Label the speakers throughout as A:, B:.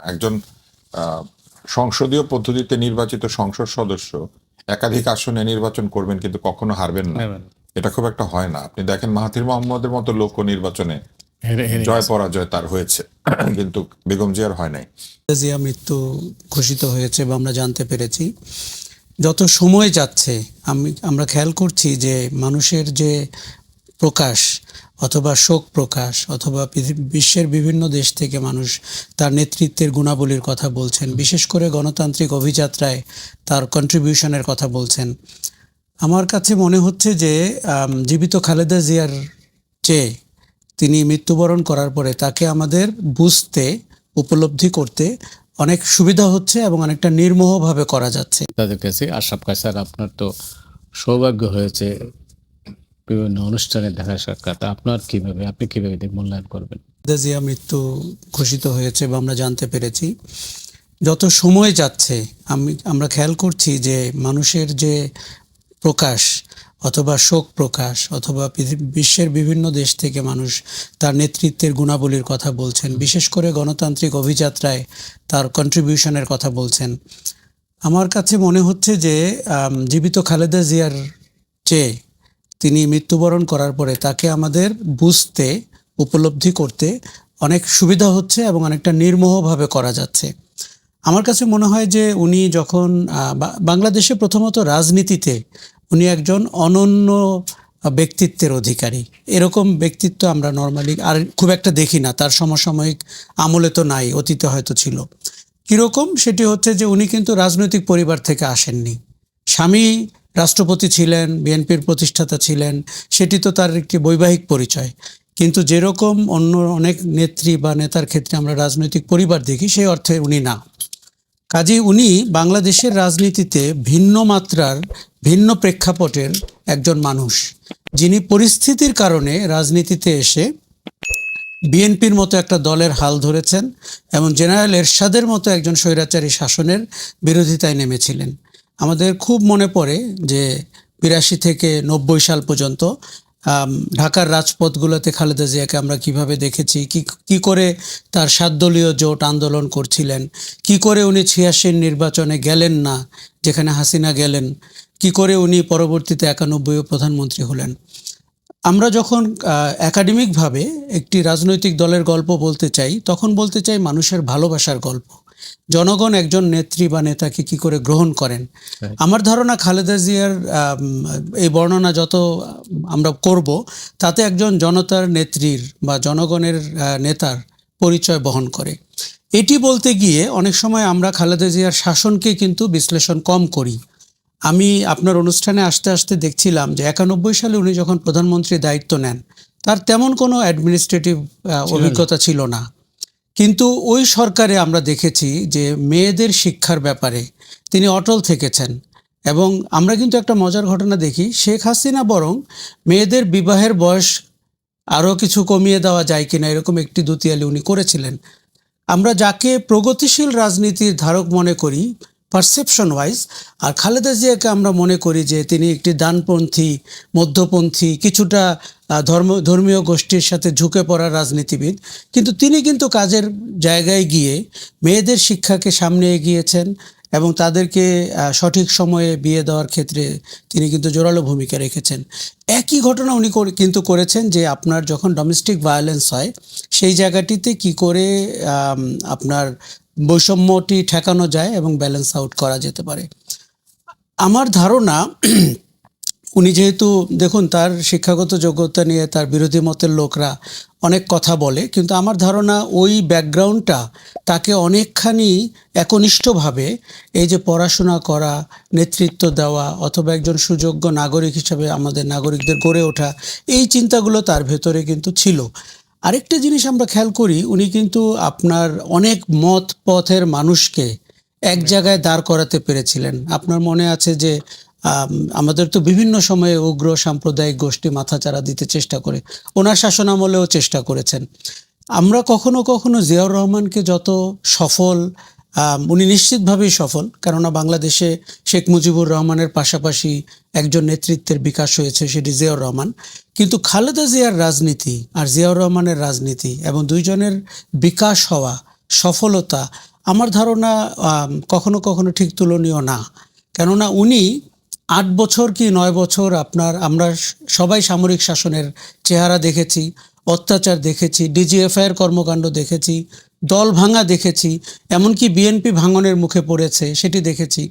A: একজন আহ, সংসদীয় পদ্ধতিতে নির্বাচিত সংসদ সদস্য একাধিক আসনে নির্বাচন করবেন কিন্তু কখনো হারবেন না। এটা খুব একটা হয় না। আপনি দেখেন মাহাথির মোহাম্মদের মতো লোক নির্বাচনে জয় পরাজয় তার হয়েছে। কিন্তু বেগম জিয়ার হয় নাই।
B: জিয়া মৃত্যু ঘোষিত হয়েছে বা আমরা জানতে পেরেছি। যত সময় যাচ্ছে আমি আমরা খেয়াল করছি যে মানুষের যে প্রকাশ অথবা শোক প্রকাশ অথবা বিশ্বের বিভিন্ন দেশ থেকে মানুষ তার নেতৃত্বের গুণাবলীর কথা বলছেন। বিশেষ করে গণতান্ত্রিক অভিযাত্রায় তার কন্ট্রিবিউশনের কথা বলছেন। আমার কাছে মনে হচ্ছে যে জীবিত খালেদা জিয়ার চেয়ে তিনি মৃত্যুবরণ করার পরে তাকে আমাদের বুঝতে, উপলব্ধি করতে অনেক সুবিধা হচ্ছে এবং অনেকটা নির্মোহভাবে করা যাচ্ছে।
C: তাদের কাছে আশরাফ কাসার আপনার তো সৌভাগ্য হয়েছে। বিভিন্ন অনুষ্ঠানে দেখা সাক্ষাৎ। আপনার কীভাবে, আপনি কীভাবে মূল্যায়ন করবেন?
B: জিয়া মৃত্যু ঘোষিত হয়েছে বা আমরা জানতে পেরেছি। যত সময় যাচ্ছে, আমি, আমরা খেয়াল করছি যে মানুষের যে প্রকাশ অথবা শোক প্রকাশ অথবা বিশ্বের বিভিন্ন দেশ থেকে মানুষ তার নেতৃত্বের গুণাবলীর কথা বলছেন। বিশেষ করে গণতান্ত্রিক অভিযাত্রায় তার কন্ট্রিবিউশনের কথা বলছেন। আমার কাছে মনে হচ্ছে যে জীবিত খালেদা জিয়ার চেয়ে তিনি মৃত্যুবরণ করার পরে তাকে আমাদের বুঝতে, উপলব্ধি করতে অনেক সুবিধা হচ্ছে এবং অনেকটা নির্মোহভাবে করা যাচ্ছে। আমার কাছে মনে হয় যে উনি যখন বাংলাদেশে প্রথমত রাজনীতিতে উনি একজন অনন্য ব্যক্তিত্বের অধিকারী। এরকম ব্যক্তিত্ব আমরা নর্মালি আর খুব একটা দেখি না, তার সমসাময়িক আমলে তো নাই, অতীতে হয়তো ছিল। কীরকম সেটি হচ্ছে যে উনি কিন্তু রাজনৈতিক পরিবার থেকে আসেননি। স্বামী রাষ্ট্রপতি ছিলেন, বিএনপির প্রতিষ্ঠাতা ছিলেন, সেটি তো তার একটি বৈবাহিক পরিচয়। কিন্তু যেরকম অন্য অনেক নেত্রী বা নেতার ক্ষেত্রে আমরা রাজনৈতিক পরিবার দেখি, সেই অর্থে উনি না। কাজেই উনি বাংলাদেশের রাজনীতিতে ভিন্ন মাত্রার, ভিন্ন প্রেক্ষাপটের একজন মানুষ, যিনি পরিস্থিতির কারণে রাজনীতিতে এসে বিএনপির মতো একটা দলের হাল ধরেছেন এবং জেনারেল এরশাদের মতো একজন স্বৈরাচারী শাসনের বিরোধিতায় নেমেছিলেন। আমাদের খুব মনে পড়ে যে বিরাশি থেকে নব্বই সাল পর্যন্ত ঢাকার রাজপথগুলোতে খালেদা জিয়াকে আমরা কীভাবে দেখেছি, কি কি করে তার সাতদলীয় জোট আন্দোলন করছিলেন, কি করে উনি ছিয়াশির নির্বাচনে গেলেন না, যেখানে হাসিনা গেলেন, কি করে উনি পরবর্তীতে একানব্বই প্রধানমন্ত্রী হলেন। আমরা যখন একাডেমিকভাবে একটি রাজনৈতিক দলের গল্প বলতে চাই, তখন বলতে চাই মানুষের ভালোবাসার গল্প। জনগণ একজন নেত্রী বা নেতাকে কি করে গ্রহণ করেন? আমার ধারণা খালেদা জিয়ার এই বর্ণনা যত আমরা করব তাতে একজন জনতার নেত্রীর বা জনগণের নেতার পরিচয় বহন করে। এটি বলতে গিয়ে অনেক সময় আমরা খালেদা জিয়ার শাসনকে কিন্তু বিশ্লেষণ কম করি। আমি আপনার অনুষ্ঠানে আসতে আসতে দেখছিলাম যে একানব্বই সালে উনি যখন প্রধানমন্ত্রীর দায়িত্ব নেন তার তেমন কোনো অ্যাডমিনিস্ট্রেটিভ অভিজ্ঞতা ছিল না। কিন্তু ওই সরকারে আমরা দেখেছি যে মেয়েদের শিক্ষার ব্যাপারে তিনি অটল থেকেছেন এবং আমরা কিন্তু একটা মজার ঘটনা দেখি, শেখ হাসিনা বরং মেয়েদের বিবাহের বয়স আরও কিছু কমিয়ে দেওয়া যায় কিনা এরকম একটি দুতিয়ালি উনি করেছিলেন। আমরা যাকে প্রগতিশীল রাজনীতির ধারক মনে করি পারসেপশন ওয়াইজ আর খালেদা জিয়াকে আমরা মনে করি যে তিনি একটি ডানপন্থী, মধ্যপন্থী, কিছুটা ধর্ম, ধর্মীয় গোষ্ঠীর সাথে ঝুঁকে পড়া রাজনীতিবিদ। কিন্তু তিনি কিন্তু কাজের জায়গায় গিয়ে মেয়েদের শিক্ষাকে সামনে এগিয়েছেন এবং তাদেরকে সঠিক সময়ে বিয়ে দেওয়ার ক্ষেত্রে তিনি কিন্তু জোরালো ভূমিকা রেখেছেন। একই ঘটনা উনি কিন্তু করেছেন যে আপনার যখন ডোমেস্টিক ভায়োলেন্স হয়, সেই জায়গাটিতে কি করে আপনার বৈষম্যটি ঠেকানো যায় এবং ব্যালেন্স আউট করা যেতে পারে। আমার ধারণা, উনি যেহেতু, দেখুন, তার শিক্ষাগত যোগ্যতা নিয়ে তার বিরোধী মতের লোকরা অনেক কথা বলে, কিন্তু আমার ধারণা ওই ব্যাকগ্রাউন্ডটা তাকে অনেকখানি একনিষ্ঠভাবে এই যে পড়াশোনা করা, নেতৃত্ব দেওয়া, অথবা একজন সুযোগ্য নাগরিক হিসাবে আমাদের নাগরিকদের গড়ে ওঠা, এই চিন্তাগুলো তার ভেতরে কিন্তু ছিল। আরেকটা জিনিস আমরা খেয়াল করি উনি কিন্তু আপনার অনেক মত পথের মানুষকে এক জায়গায় দাঁড় করাতে পেরেছিলেন। আপনার মনে আছে যে আমাদের তো বিভিন্ন সময়ে উগ্র সাম্প্রদায়িক গোষ্ঠী মাথাচাড়া দিতে চেষ্টা করে ওনার শাসনামলেও চেষ্টা করেছেন। আমরা কখনো কখনো জিয়াউর রহমানকে যত সফল উনি নিশ্চিতভাবেই সফল কেননা বাংলাদেশে শেখ মুজিবুর রহমানের পাশাপাশি একজন নেতৃত্বের বিকাশ হয়েছে সেটি জিয়াউর রহমান। কিন্তু খালেদা জিয়ার রাজনীতি আর জিয়াউর রহমানের রাজনীতি এবং দুইজনের বিকাশ হওয়া, সফলতা আমার ধারণা কখনো কখনো ঠিক তুলনীয় না। কেননা উনি আট বছর কি নয় বছর আপনার, আমরা সবাই সামরিক শাসনের চেহারা দেখেছি, অত্যাচার দেখেছি, ডিজিএফআইয়ের কর্মকাণ্ড দেখেছি, দল ভাঙা দেখেছি, এমনকি বিএনপি ভাঙনের মুখে পড়েছে, সেটি দেখেছি।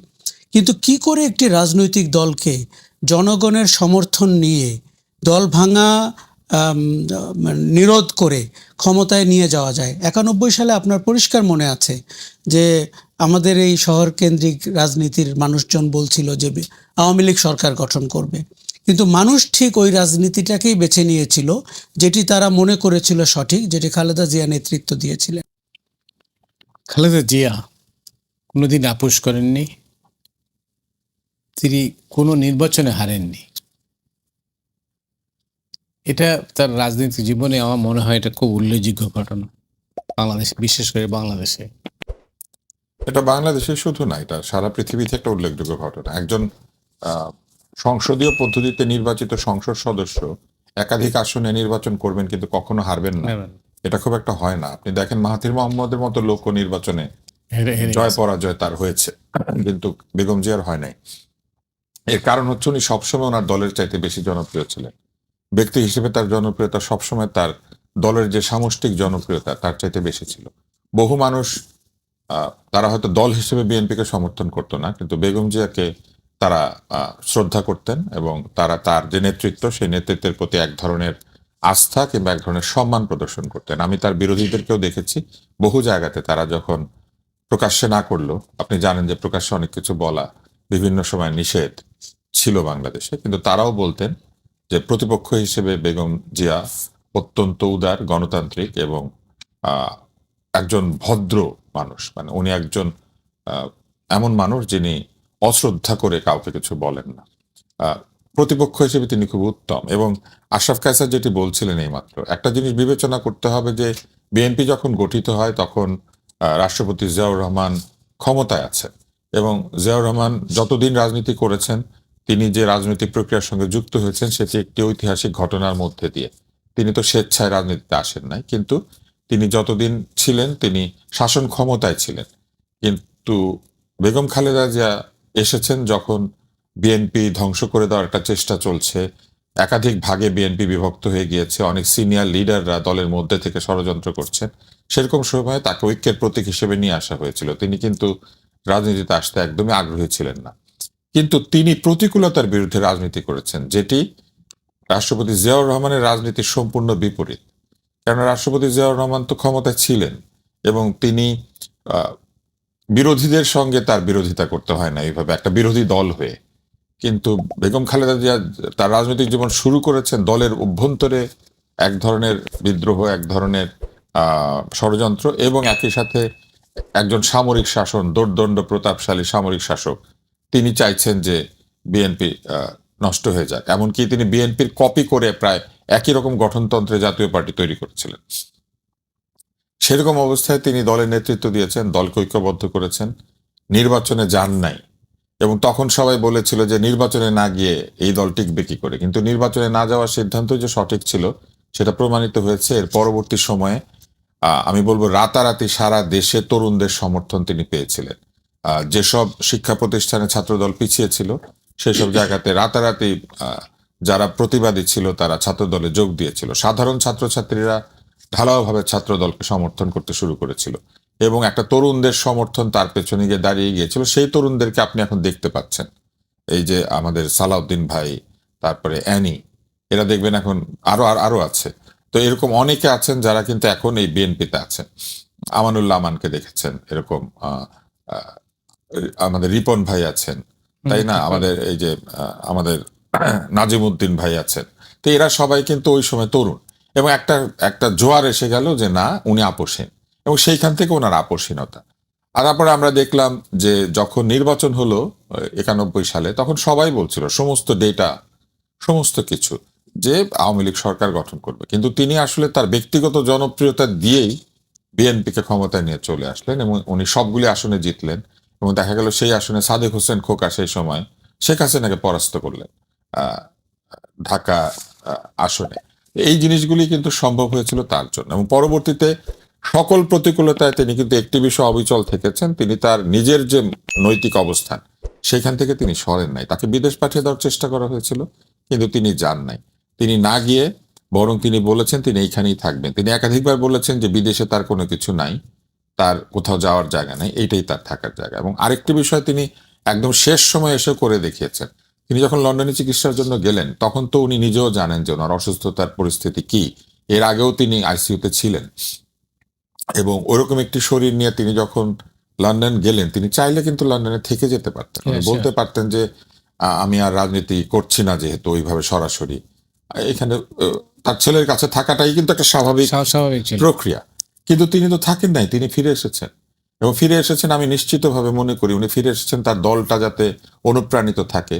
B: কিন্তু কি করে একটি রাজনৈতিক দলকে জনগণের সমর্থন নিয়ে দল ভাঙা নিরোধ করে ক্ষমতায় নিয়ে যাওয়া যায়। একানব্বই সালে আপনার পরিষ্কার মনে আছে যে আমাদের এই শহর কেন্দ্রিক রাজনীতির মানুষজন বলছিল যে আওয়ামী লীগ সরকার গঠন করবে। কিন্তু মানুষ ঠিক ওই রাজনীতিটাকেই বেছে নিয়েছিল, যেটি তারা মনে করেছিল সঠিক, যেটি খালেদা জিয়া নেতৃত্ব দিয়েছিলেন।
C: খালেদা জিয়া কোনোদিন আপোষ করেননি, তিনি কোনো নির্বাচনে হারেননি। এটা তার রাজনৈতিক জীবনে আমার মনে হয় এটা খুব উল্লেখযোগ্য ঘটনা। বাংলাদেশ বিশেষ করে বাংলাদেশে।
A: এটা বাংলাদেশে শুধু না এটা সারা পৃথিবীতে একটা উল্লেখযোগ্য ঘটনা। একজন সংসদীয় পদ্ধতিতে নির্বাচিত সংসদ সদস্য একাধিক আসনে নির্বাচন করবেন কিন্তু কখনো হারবেন না। এটা খুব একটা হয় না। আপনি দেখেন মাহাথির মোহাম্মদের মতো লোক নির্বাচনে জয় পরাজয় তার হয়েছে। কিন্তু বেগম জিয়ার হয় নাই। এর কারণ হচ্ছে উনি সবসময় ওনার দলের চাইতে বেশি জনপ্রিয় ছিলেন। ব্যক্তি হিসেবে তার জনপ্রিয়তা সবসময় তার দলের যে সামষ্টিক জনপ্রিয়তা, তার চাইতে বেশি ছিল। বহু মানুষ তারা হয়তো দল হিসেবে বিএনপিকে সমর্থন করতো না, কিন্তু বেগম জিয়াকে তারা শ্রদ্ধা করতেন এবং তারা তার যে নেতৃত্ব, সেই নেতৃত্বের প্রতি এক ধরনের আস্থা কিংবা এক ধরনের সম্মান প্রদর্শন করতেন। আমি তার বিরোধীদেরকেও দেখেছি। বহু জায়গাতে তারা যখন প্রকাশ্যে না করল, আপনি জানেন যে প্রকাশ্যে অনেক কিছু বলা বিভিন্ন সময় নিষেধ ছিল বাংলাদেশে, কিন্তু তারাও বলতেন যে প্রতিপক্ষ হিসেবে বেগম জিয়া অত্যন্ত উদার, গণতান্ত্রিক এবং একজন ভদ্র মানুষ। মানে উনি একজন এমন মানুষ যিনি অশ্রদ্ধা করে কাউকে কিছু বলেন না। প্রতিপক্ষ হিসেবে তিনি খুব উত্তম এবং আশরাফ কায়সার যেটি বলছিলেন এইমাত্র, একটা জিনিস বিবেচনা করতে হবে যে বিএনপি যখন গঠিত হয় তখন রাষ্ট্রপতি জিয়াউর রহমান ক্ষমতায় আছেন এবং জিয়াউর রহমান যতদিন রাজনীতি করেছেন তিনি যে রাজনৈতিক প্রক্রিয়ার সঙ্গে যুক্ত হয়েছেন, সেটি একটি ঐতিহাসিক ঘটনার মধ্যে দিয়ে। তিনি তো স্বেচ্ছায় রাজনীতিতে আসেন নাই, কিন্তু তিনি যতদিন ছিলেন, তিনি শাসন ক্ষমতায় ছিলেন। কিন্তু বেগম খালেদা জিয়া এসেছেন যখন বিএনপি ধ্বংস করে দেওয়ার একটা চেষ্টা চলছে। একাধিক ভাগে বিএনপি বিভক্ত হয়ে গিয়েছে, অনেক সিনিয়র লিডাররা দলের মধ্যে থেকে ষড়যন্ত্র করছেন। সেরকম সময় তাকে ঐক্যের প্রতীক হিসেবে নিয়ে আসা হয়েছিল। তিনি কিন্তু রাজনীতিতে আসতে একদমই আগ্রহী ছিলেন না। কিন্তু তিনি প্রতিকূলতার বিরুদ্ধে রাজনীতি করেছেন, যেটি রাষ্ট্রপতি জিয়াউর রহমানের রাজনীতির সম্পূর্ণ বিপরীত। কেন রাষ্ট্রপতি জিয়াউর রহমান তো ক্ষমতায় ছিলেন এবং তিনি বিরোধীদের সঙ্গে তার বিরোধিতা করতে হয় না এইভাবে, একটা বিরোধী দল হয়ে। কিন্তু বেগম খালেদা জিয়া তার রাজনৈতিক জীবন শুরু করেছেন দলের অভ্যন্তরে এক ধরনের বিদ্রোহ, এক ধরনের ষড়যন্ত্র এবং একই সাথে একজন সামরিক শাসন, দোর্দণ্ড প্রতাপশালী সামরিক শাসক তিনি চাইছেন যে বিএনপি নষ্ট হয়ে যাক। এমনকি তিনি বিএনপির কপি করে প্রায় একই রকম গঠনতন্ত্রে জাতীয় পার্টি তৈরি করেছিলেন। সেরকম অবস্থায় তিনি দলের নেতৃত্ব দিয়েছেন, দলকে ঐক্যবদ্ধ করেছেন, নির্বাচনে যান নাই। এবং তখন সবাই বলেছিল যে নির্বাচনে না গিয়ে এই দল টিকবে কি করে। কিন্তু নির্বাচনে না যাওয়ার সিদ্ধান্ত যে সঠিক ছিল, সেটা প্রমাণিত হয়েছে এর পরবর্তী সময়ে। আমি বলব রাতারাতি সারা দেশে তরুণদের সমর্থন তিনি পেয়েছিলেন। যেসব শিক্ষা প্রতিষ্ঠানে ছাত্রদল পিছিয়ে ছিল সেসব জায়গাতে রাতারাতি যারা প্রতিবাদী ছিল, তারা ছাত্রদলে যোগ দিয়েছিল। সাধারণ ছাত্রছাত্রীরা ঢালাওভাবে ছাত্রদলকে সমর্থন করতে শুরু করেছিল। এবং একটা তরুণদের সমর্থন তার পেছনে গিয়ে দাঁড়িয়ে গিয়েছিল। সেই তরুণদেরকে আপনি এখন দেখতে পাচ্ছেন। এই যে আমাদের সালাউদ্দিন ভাই, তারপরে অ্যানি, এরা দেখবেন এখন আরও, আর, আরও আছে। তো এরকম অনেকে আছেন যারা কিন্তু এখন এই বিএনপিতে আছেন। আমানুল্লাহ আমানকে দেখেছেন, এরকম আমাদের রিপন ভাই আছেন তাই না? আমাদের এই যে আমাদের নাজিমুদ্দিন ভাই আছেন। তো এরা সবাই কিন্তু ওই সময় তরুণ এবং একটা একটা জোয়ার এসে গেল যে না উনি আপোষহীন এবং সেইখান থেকে ওনার আপোষহীনতা। আর তারপরে আমরা দেখলাম যে যখন নির্বাচন হলো একানব্বই সালে তখন সবাই বলছিল সমস্ত ডেটা সমস্ত কিছু যে আওয়ামী লীগ সরকার গঠন করবে। কিন্তু তিনি আসলে তার ব্যক্তিগত জনপ্রিয়তা দিয়েই বিএনপিকে ক্ষমতায় নিয়ে চলে আসলেন এবং উনি সবগুলি আসনে জিতলেন। এবং দেখা গেল সেই আসনে সাদেক হোসেন খোকা সেই সময় শেখ হাসিনাকে পরাস্ত করলেন ঢাকা আসনে। এই জিনিসগুলি কিন্তু সম্ভব হয়েছিল তার জন্য এবং পরবর্তীতে সকল প্রতিকূলতায় তিনি কিন্তু একটি বিষয় অবিচল থেকেছেন। তিনি তার নিজের যে নৈতিক অবস্থান, সেখান থেকে তিনি সরেন নাই। তাকে বিদেশ পাঠিয়ে দেওয়ার চেষ্টা করা হয়েছিল, কিন্তু তিনি যান নাই। তিনি না গিয়ে বরং তিনি বলেছেন তিনি এইখানেই থাকবেন। তিনি একাধিকবার বলেছেন যে বিদেশে তার কোনো কিছু নাই। তার কোথাও যাওয়ার জায়গা নাই এইটাই তার থাকার জায়গা। এবং আরেকটি বিষয় তিনি একদম শেষ সময় এসে করে দেখিয়েছেন। তিনি যখন লন্ডনে চিকিৎসার জন্য গেলেন তখন তো উনি নিজেও জানেন যে ওনার অসুস্থতার পরিস্থিতি কি। এর আগেও তিনি আইসিইউতে ছিলেন। এবং ওরকম একটি শরীর নিয়ে তিনি যখন লন্ডন গেলেন তিনি চাইলে কিন্তু লন্ডনে থেকে যেতে পারতেন। বলতে পারতেন যে আমি আর রাজনীতি করছি না যেহেতু ওইভাবে সরাসরি। এখানে তার ছেলের কাছে থাকাটাই কিন্তু একটা স্বাভাবিক
C: স্বা-
A: প্রক্রিয়া। কিন্তু তিনি তো থাকেন নাই, তিনি ফিরে এসেছেন। এবং ফিরে এসেছেন আমি নিশ্চিতভাবে মনে করি, উনি ফিরে এসেছেন তার দলটা যাতে অনুপ্রাণিত থাকে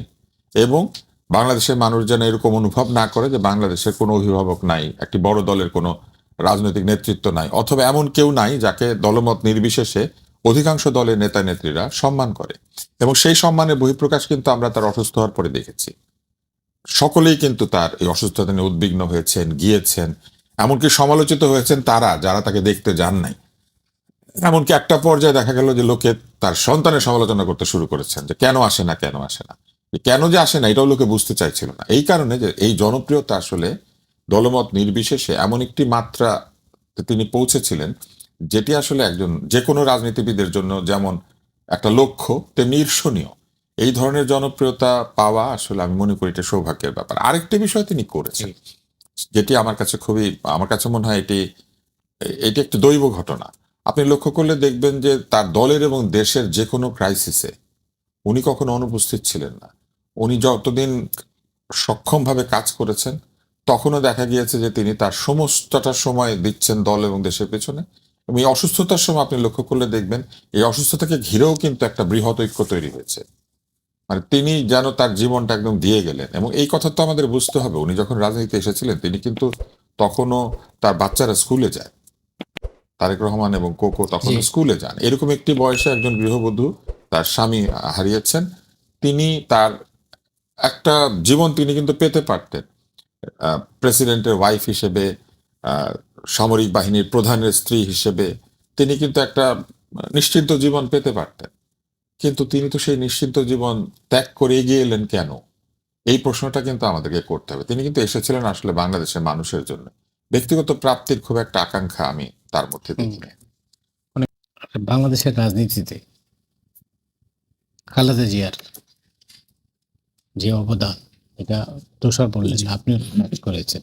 A: এবং বাংলাদেশের মানুষ যেন এরকম অনুভব না করে যে বাংলাদেশের কোনো অভিভাবক নাই, একটি বড় দলের কোনো রাজনৈতিক নেতৃত্ব নাই, অথবা এমন কেউ নাই যাকে দলমত নির্বিশেষে অধিকাংশ দলের নেতা নেত্রীরা সম্মান করে। এবং সেই সম্মানের বহিঃপ্রকাশ কিন্তু আমরা তার অসুস্থ হওয়ার পরে দেখেছি। সকলেই কিন্তু তার এই অসুস্থতা নিয়ে উদ্বিগ্ন হয়েছেন, গিয়েছেন এমনকি সমালোচিত হয়েছেন তারা, যারা তাকে দেখতে যান নাই। এমনকি একটা পর্যায়ে দেখা গেল যে লোকে তার সন্তানের সমালোচনা করতে শুরু করেছেন, যে কেন আসে না, কেন আসে না। কেন যে আসে না, এটাও লোকে বুঝতে চাইছিল না। এই কারণে যে এই জনপ্রিয়তা আসলে দলমত নির্বিশেষে এমন একটি মাত্রা তিনি পৌঁছেছিলেন, যেটি আসলে একজন যে কোনো রাজনীতিবিদের জন্য যেমন একটা লক্ষ্য, তেমনি ঈর্ষণীয়। এই ধরনের জনপ্রিয়তা পাওয়া আসলে আমি মনে করি এটা সৌভাগ্যের ব্যাপার। আরেকটি বিষয় তিনি করেছেন যেটি আমার কাছে খুবই, আমার কাছে মনে হয় এটি এটি একটি দৈব ঘটনা। আপনি লক্ষ্য করলে দেখবেন যে তার দলের এবং দেশের যে কোনো ক্রাইসিসে উনি কখনো অনুপস্থিত ছিলেন না। উনি যতদিন সক্ষমভাবে কাজ করেছেন, তখনও দেখা গিয়েছে যে তিনি তার সমস্তটা সময় দিচ্ছেন দল এবং দেশের পেছনে। এবং এই অসুস্থতার সময় আপনি লক্ষ্য করলে দেখবেন, এই অসুস্থতাকে ঘিরেও কিন্তু একটা বৃহৎ ঐক্য তৈরি হয়েছে। মানে তিনি যেন তার জীবনটা একদম দিয়ে গেলেন। এবং এই কথা তো আমাদের বুঝতে হবে। উনি যখন রাজনীতিতে এসেছিলেন তিনি কিন্তু তখনও তার বাচ্চারা স্কুলে যায়। তারেক রহমান এবং কোকো তখন স্কুলে যান। এরকম একটি বয়সে একজন গৃহবধূ তার স্বামী হারিয়েছেন। তিনি তার একটা জীবন তিনি কিন্তু পেতে পারতেন। প্রেসিডেন্টের ওয়াইফ হিসেবে আহ, সামরিক বাহিনীর প্রধানের স্ত্রী হিসেবে তিনি কিন্তু একটা নিশ্চিন্ত জীবন পেতে পারতেন। কিন্তু তিনি তো সেই নিশ্চিন্ত জীবন ত্যাগ করে এগিয়ে এলেন কেন? এই প্রশ্নটা কিন্তু আমাদেরকে করতে হবে। তিনি কিন্তু এসেছিলেন আসলে বাংলাদেশের মানুষের জন্য। ব্যক্তিগত প্রাপ্তির খুব একটা আকাঙ্ক্ষা আমি তার মধ্যে দেখি না।
C: বাংলাদেশের রাজনীতিতে খালেদা জিয়ার যে অবদান এটা তুষার বললেন আপনিও কাজ করেছেন।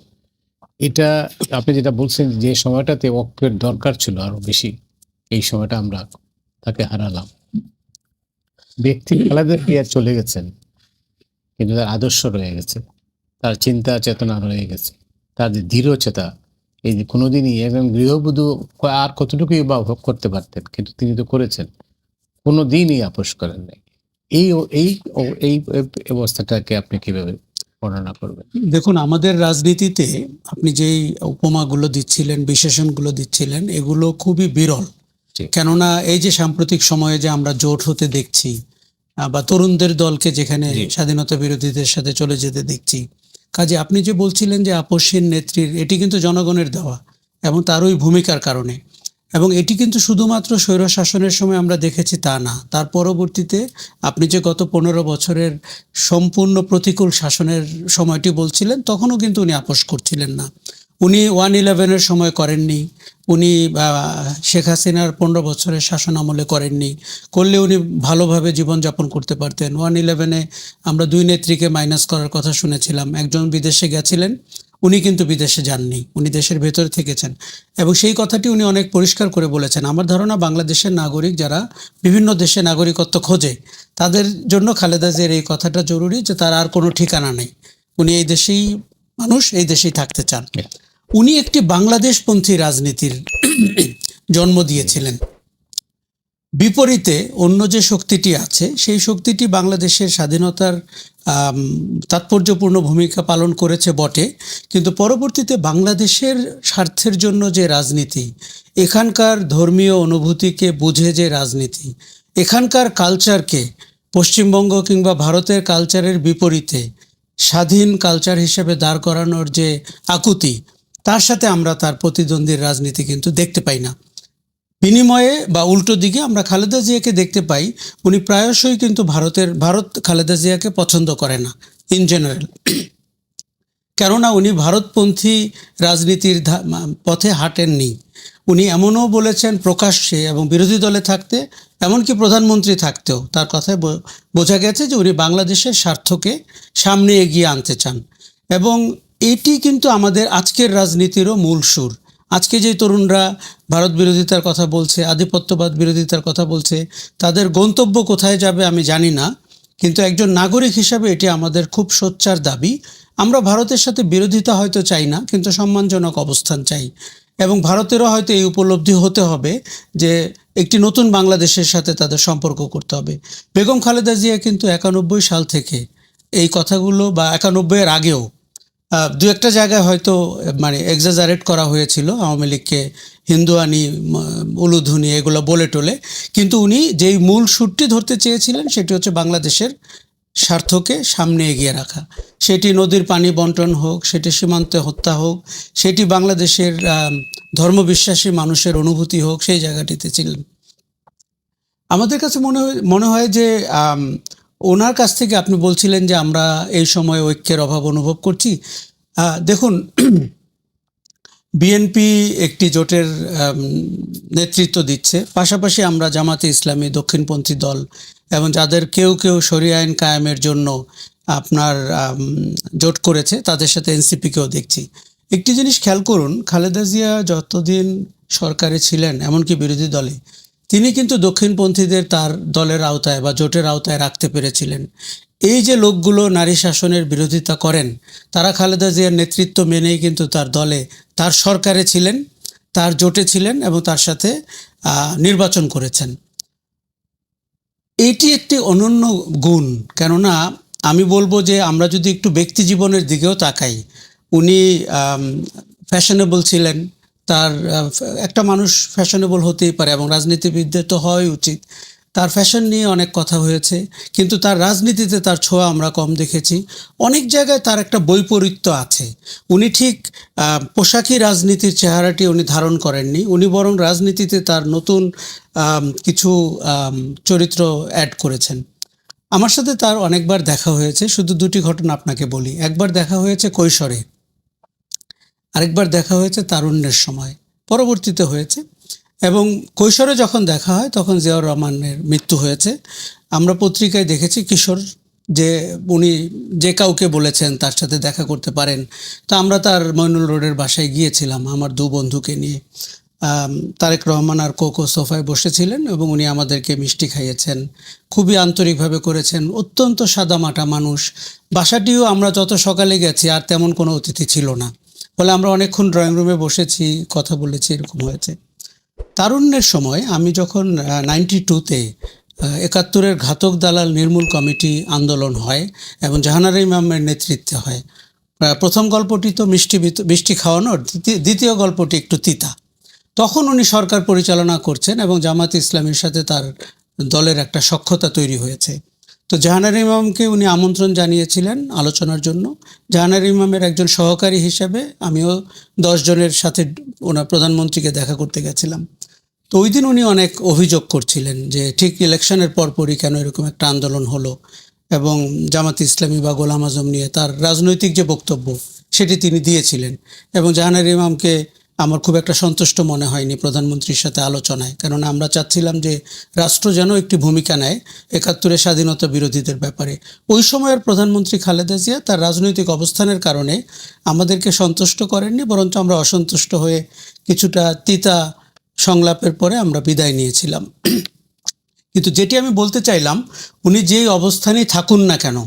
C: এটা আপনি যেটা বলছেন যে সময়টাতে অক্ষের দরকার ছিল আরও বেশি এই সময়টা আমরা তাকে হারালাম। ব্যক্তি খালেদা জিয়া চলে গেছেন, কিন্তু তার আদর্শ রয়ে গেছে, তার চিন্তা চেতনা রয়ে গেছে, তার যে দৃঢ়চেতা এই যে কোনোদিনই একজন গৃহবধূ আর কতটুকুই বা ভোগ করতে পারতেন, কিন্তু তিনি তো করেছেন কোনো দিনই আপোষ করেন নাই এই এই এই অবস্থাটাকে আপনি কীভাবে বর্ণনা করবেন
B: দেখুন, আমাদের রাজনীতিতে আপনি যেই উপমাগুলো দিচ্ছিলেন, বিশেষণগুলো দিচ্ছিলেন, এগুলো খুবই বিরল। কেননা এই যে সাম্প্রতিক সময়ে যে আমরা জোট হতে দেখছি বা তরুণদের দলকে যেখানে স্বাধীনতা বিরোধীদের সাথে চলে যেতে দেখছি কাজে আপনি যে বলছিলেন যে আপসহীন নেত্রীর এটি কিন্তু জনগণের দেওয়া এবং তারই ভূমিকার কারণে। এবং এটি কিন্তু শুধুমাত্র স্বৈর শাসনের সময় আমরা দেখেছি তা না তার পরবর্তীতে আপনি যে গত পনেরো বছরের সম্পূর্ণ প্রতিকূল শাসনের সময়টি বলছিলেন তখনও কিন্তু উনি আপোষ করছিলেন না। উনি ওয়ান ইলেভেনের সময় করেননি। উনি শেখ হাসিনার পনেরো বছরের শাসন আমলে করেননি। করলে উনি ভালোভাবে জীবনযাপন করতে পারতেন। ওয়ান ইলেভেনে আমরা দুই নেত্রীকে মাইনাস করার কথা শুনেছিলাম। একজন বিদেশে গেছিলেন, উনি কিন্তু বিদেশে যাননি। উনি দেশের ভেতরে থেকেছেন। এবং সেই কথাটি উনি অনেক পরিষ্কার করে বলেছেন। আমার ধারণা বাংলাদেশের নাগরিক যারা বিভিন্ন দেশে নাগরিকত্ব খোঁজে, তাদের জন্য খালেদা জিয়ার এই কথাটা জরুরি যে তার আর কোনো ঠিকানা নেই। উনি এই দেশেই মানুষ, এই দেশেই থাকতে চান. উনি একটি বাংলাদেশপন্থী রাজনীতির জন্ম দিয়েছিলেন। বিপরীতে অন্য যে শক্তিটি আছে, সেই শক্তিটি বাংলাদেশের স্বাধীনতার তাৎপর্যপূর্ণ ভূমিকা পালন করেছে বটে। কিন্তু পরবর্তীতে বাংলাদেশের স্বার্থের জন্য যে রাজনীতি, এখানকার ধর্মীয় অনুভূতিকে বুঝে যে রাজনীতি, এখানকার কালচারকে, পশ্চিমবঙ্গ কিংবা ভারতের কালচারের বিপরীতে স্বাধীন কালচার হিসেবে দাঁড় করানোর যে আকুতি তার সাথে আমরা তার প্রতিদ্বন্দ্বীর রাজনীতি কিন্তু দেখতে পাই না। বিনিময়ে বা উল্টো দিকে আমরা খালেদা জিয়াকে দেখতে পাই, উনি প্রায়শই কিন্তু ভারতের, ভারত খালেদা জিয়াকে পছন্দ করে না ইন জেনারেল কেননা উনি ভারতপন্থী রাজনীতির পথে হাঁটেননি। উনি এমনও বলেছেন প্রকাশ্যে এবং বিরোধী দলে থাকতে, এমনকি প্রধানমন্ত্রী থাকতেও। তার কথায় বোঝা গেছে যে উনি বাংলাদেশের স্বার্থকে সামনে এগিয়ে আনতে চান। এবং এটি কিন্তু আমাদের আজকের রাজনীতিরও মূল সুর। আজকে যে তরুণরা ভারত বিরোধিতার কথা বলছে, আধিপত্যবাদ বিরোধিতার কথা বলছে, তাদের গন্তব্য কোথায় যাবে আমি জানি না, কিন্তু একজন নাগরিক হিসাবে এটি আমাদের খুব সোচ্চার দাবি। আমরা ভারতের সাথে বিরোধিতা হয়তো চাই না, কিন্তু সম্মানজনক অবস্থান চাই। এবং ভারতেরও হয়তো এই উপলব্ধি হতে হবে যে একটি নতুন বাংলাদেশের সাথে তাদের সম্পর্ক করতে হবে। বেগম খালেদা জিয়া কিন্তু একানব্বই সাল থেকে এই কথাগুলো বা একানব্বইয়ের আগেও দু একটা জায়গায় হয়তো মানে এক্সাজারেট করা হয়েছিল আওয়ামী লীগকে হিন্দুয়ানি উম, উলুধ্বনি এগুলো বলে টোলে। কিন্তু উনি যেই মূল সুরটি ধরতে চেয়েছিলেন সেটি হচ্ছে বাংলাদেশের স্বার্থকে সামনে এগিয়ে রাখা। সেটি নদীর পানি বন্টন হোক সেটি সীমান্তে হত্যা হোক সেটি বাংলাদেশের ধর্মবিশ্বাসী মানুষের অনুভূতি হোক সেই জায়গাটিতে ছিলেন। আমাদের কাছে মনে হয় মনে হয় যে ওনার কাছ থেকে আপনি বলছিলেন যে আমরা এই সময় ঐক্যের অভাব অনুভব করছি। দেখুন, বিএনপি একটি জোটের নেতৃত্ব দিচ্ছে। পাশাপাশি আমরা জামাতে ইসলামী দক্ষিণপন্থী দল এবং যাদের কেউ কেউ সরিয়া আইন কায়েমের জন্য আপনার জোট করেছে, তাদের সাথে এনসিপিকেও দেখছি। একটি জিনিস খেয়াল করুন, খালেদা জিয়া যতদিন সরকারে ছিলেন, এমনকি বিরোধী দলে তিনি কিন্তু দক্ষিণপন্থীদের তার দলের আওতায় বা জোটের আওতায় রাখতে পেরেছিলেন। এই যে লোকগুলো নারী শাসনের বিরোধিতা করেন, তারা খালেদা জিয়ার নেতৃত্ব মেনেই কিন্তু তার দলে, তার সরকারে ছিলেন, তার জোটে ছিলেন এবং তার সাথে নির্বাচন করেছেন। এটি একটি অনন্য গুণ, কেননা আমি বলব যে আমরা যদি একটু ব্যক্তি জীবনের দিকেও তাকাই, উনি ফ্যাশনেবল ছিলেন তার একটা মানুষ ফ্যাশনেবল হতেই পারে এবং রাজনীতিবিদদের তো হওয়াই উচিত। তার ফ্যাশন নিয়ে অনেক কথা হয়েছে, কিন্তু তার রাজনীতিতে তার ছোঁয়া আমরা কম দেখেছি। অনেক জায়গায় তার একটা বৈপরীত্য আছে। উনি ঠিক পোশাকি রাজনীতির চেহারাটি উনি ধারণ করেননি, উনি বরং রাজনীতিতে তার নতুন কিছু চরিত্র অ্যাড করেছেন। আমার সাথে তার অনেকবার দেখা হয়েছে, শুধু দুটি ঘটনা আপনাকে বলি। একবার দেখা হয়েছে কৈশোরে। আরেকবার দেখা হয়েছে তারুণ্যের সময়, পরবর্তীতে হয়েছে। এবং কৈশোরে যখন দেখা হয়, তখন জিয়াউর রহমানের মৃত্যু হয়েছে। আমরা পত্রিকায় দেখেছি কিশোর যে উনি যে কাউকে বলেছেন তার সাথে দেখা করতে পারেন। তো আমরা তার মইনুল রোডের বাসায় গিয়েছিলাম, আমার দু বন্ধুকে নিয়ে। তারেক রহমান আর কোকো সোফায় বসেছিলেন এবং উনি আমাদেরকে মিষ্টি খাইয়েছেন, খুবই আন্তরিকভাবে করেছেন, অত্যন্ত সাদামাটা মানুষ। বাসাটিও আমরা যত সকালে গেছি, আর তেমন কোনো অতিথি ছিল না। ফলে আমরা অনেকক্ষণ ড্রয়িং রুমে বসেছি, কথা বলেছি, এরকম হয়েছে। তারুণ্যের সময় আমি যখন নাইনটি টুতে একাত্তরের ঘাতক দালাল নির্মূল কমিটি আন্দোলন হয় এবং জাহানার ইমামের নেতৃত্বে হয়। প্রথম গল্পটি তো মিষ্টি মিষ্টি খাওয়ানোর দ্বিতীয়- গল্পটি একটু তিতা। তখন উনি সরকার পরিচালনা করছেন এবং জামাত ইসলামের সাথে তার দলের একটা সখ্যতা তৈরি হয়েছে। তো জাহানার ইমামকে উনি আমন্ত্রণ জানিয়েছিলেন আলোচনার জন্য। জাহানার ইমামের একজন সহকারী হিসেবে আমিও দশ জনের সাথে ওনার প্রধানমন্ত্রীকে দেখা করতে গেছিলাম। তো ওই দিন উনি অনেক অভিযোগ করছিলেন যে ঠিক ইলেকশনের পরপরই কেন এরকম একটা আন্দোলন হলো এবং জামাত ইসলামী বা গোলাম আজম নিয়ে তার রাজনৈতিক যে বক্তব্য সেটি তিনি দিয়েছিলেন এবং জাহানার ইমামকে আমার খুব একটা সন্তুষ্ট মনে হয়নি প্রধানমন্ত্রীর সাথে আলোচনায়। কেননা আমরা চাচ্ছিলাম যে রাষ্ট্র যেন একটি ভূমিকা নেয় একাত্তরের স্বাধীনতা বিরোধীদের ব্যাপারে। ওই সময়ের প্রধানমন্ত্রী খালেদা জিয়া তার রাজনৈতিক অবস্থানের কারণে আমাদেরকে সন্তুষ্ট করেননি, বরঞ্চ আমরা অসন্তুষ্ট হয়ে কিছুটা তিতা সংলাপের পরে আমরা বিদায় নিয়েছিলাম। কিন্তু যেটি আমি বলতে চাইলাম, উনি যেই অবস্থানেই থাকুন না কেন,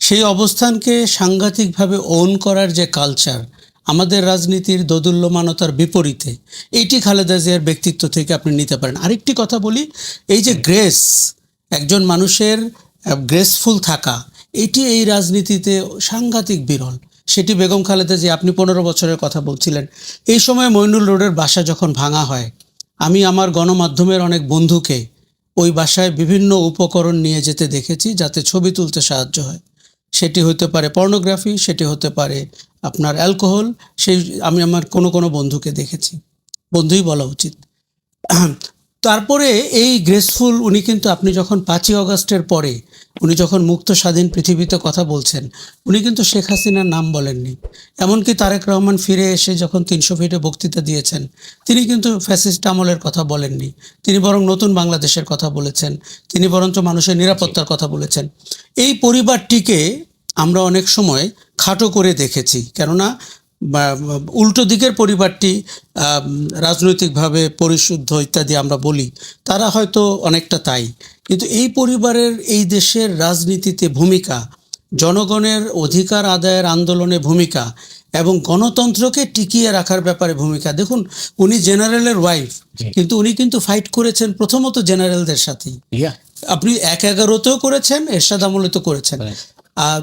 B: সেই অবস্থানকে সাংঘাতিকভাবে ওন করার যে কালচার আমাদের রাজনীতির দোদুল্যমানতার বিপরীতে, এইটি খালেদা জিয়ার ব্যক্তিত্ব থেকে আপনি নিতে পারেন। আরেকটি কথা বলি, এই যে গ্রেস, একজন মানুষের গ্রেসফুল থাকা, এটি এই রাজনীতিতে সাংঘাতিক বিরল। সেটি বেগম খালেদা যে আপনি পনেরো বছরের কথা বলছিলেন। এই সময় মইনুল রোডের বাসা যখন ভাঙা হয়, আমি আমার গণমাধ্যমের অনেক বন্ধুকে ওই বাসায় বিভিন্ন উপকরণ নিয়ে যেতে দেখেছি, যাতে ছবি তুলতে সাহায্য হয়। সেটি হতে পারে পর্নোগ্রাফি, সেটি হতে পারে আপনার অ্যালকোহল, সেই আমি আমার কোনো কোনো বন্ধুকে দেখেছি। বন্ধুই বলা উচিত। তারপরে এই গ্রেসফুল, উনি কিন্তু আপনি যখন পাঁচই অগস্টের পরে, উনি যখন মুক্ত স্বাধীন পৃথিবীতে কথা বলছেন, উনি কিন্তু শেখ হাসিনার নাম বলেননি। এমনকি তারেক রহমান ফিরে এসে যখন তিনশো ফিটে বক্তৃতা দিয়েছেন, তিনি কিন্তু ফ্যাসিস্ট আমলের কথা বলেননি। তিনি বরং নতুন বাংলাদেশের কথা বলেছেন। তিনি বরঞ্চ মানুষের নিরাপত্তার কথা বলেছেন। এই পরিবারটিকে আমরা অনেক সময় খাটো করে দেখেছি। কেননা উল্টো দিকের পরিবারটি রাজনৈতিকভাবে পরিশুদ্ধ ইত্যাদি আমরা বলি তারা হয়তো অনেকটা তাই। কিন্তু এই পরিবারের এই দেশের রাজনীতিতে ভূমিকা জনগণের অধিকার আদায়ের আন্দোলনে ভূমিকা এবং গণতন্ত্রকে টিকিয়ে রাখার ব্যাপারে ভূমিকা। দেখুন উনি জেনারেলের ওয়াইফ কিন্তু উনি কিন্তু ফাইট করেছেন প্রথমত জেনারেলদের সাথেই। আপনি এক এগারোতেও করেছেন এরশাদ আমলে তো করেছেন। আর